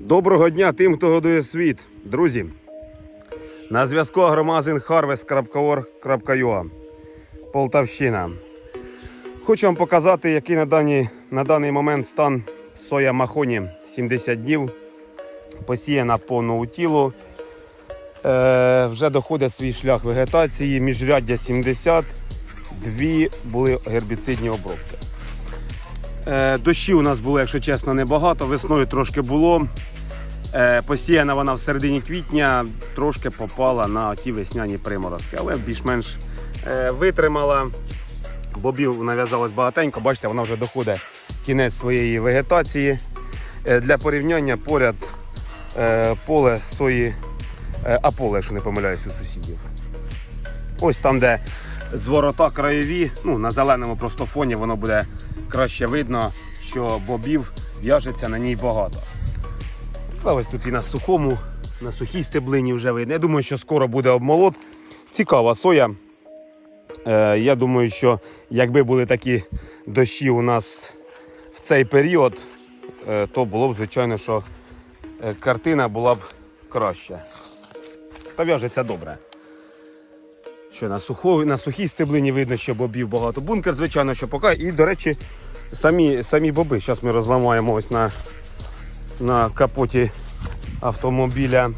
Доброго дня тим, хто годує світ, друзі. На зв'язку агромагазин harvest.org.ua Полтавщина. Хочу вам показати, який на, дані, на даний момент стан соя Махоні 70 днів. Посіяна по ноутілу. Е, вже доходить свій шлях вегетації. Міжряддя 70, дві були гербіцидні обробки. Е, дощі у нас було, якщо чесно, небагато. Весною трошки було. Е, посіяна вона в середині квітня, трошки попала на ті весняні приморозки, але більш-менш е, витримала. Бобів нав'язалось багатенько, бачите, вона вже доходить кінець своєї вегетації. Е, для порівняння поряд е, поле сої, е, а поле, якщо не помиляюсь, у сусідів. Ось там, де зворота краєві, ну, на зеленому просто фоні воно буде краще видно, що бобів в'яжеться на ній багато. Та ось тут і на сухому, на сухій стеблині вже видно. Я думаю, що скоро буде обмолот. Цікава соя. Е, я думаю, що якби були такі дощі у нас в цей період, е, то було б, звичайно, що е, картина була б краща. Та в'яжеться добре. Що на, сухо, на сухій стеблині видно, що бобів багато. Бункер, звичайно, що поки. І, до речі, самі, самі боби. Зараз ми розламаємо ось на, на капоті автомобіля.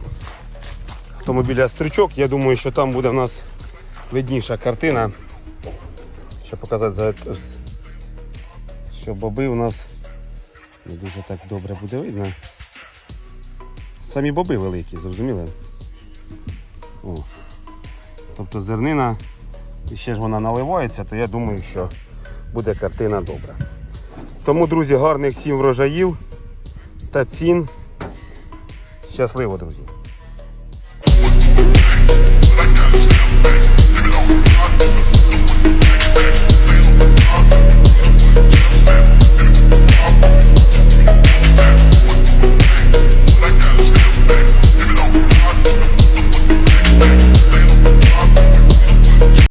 Автомобіля стрічок. Я думаю, що там буде в нас видніша картина. Щоб показати, за- що боби у нас не дуже так добре буде видно. Самі боби великі, зрозуміли? О. Тобто зернина, і ще ж вона наливається, то я думаю, що буде картина добра. Тому, друзі, гарних всім врожаїв та цін. Щасливо, друзі!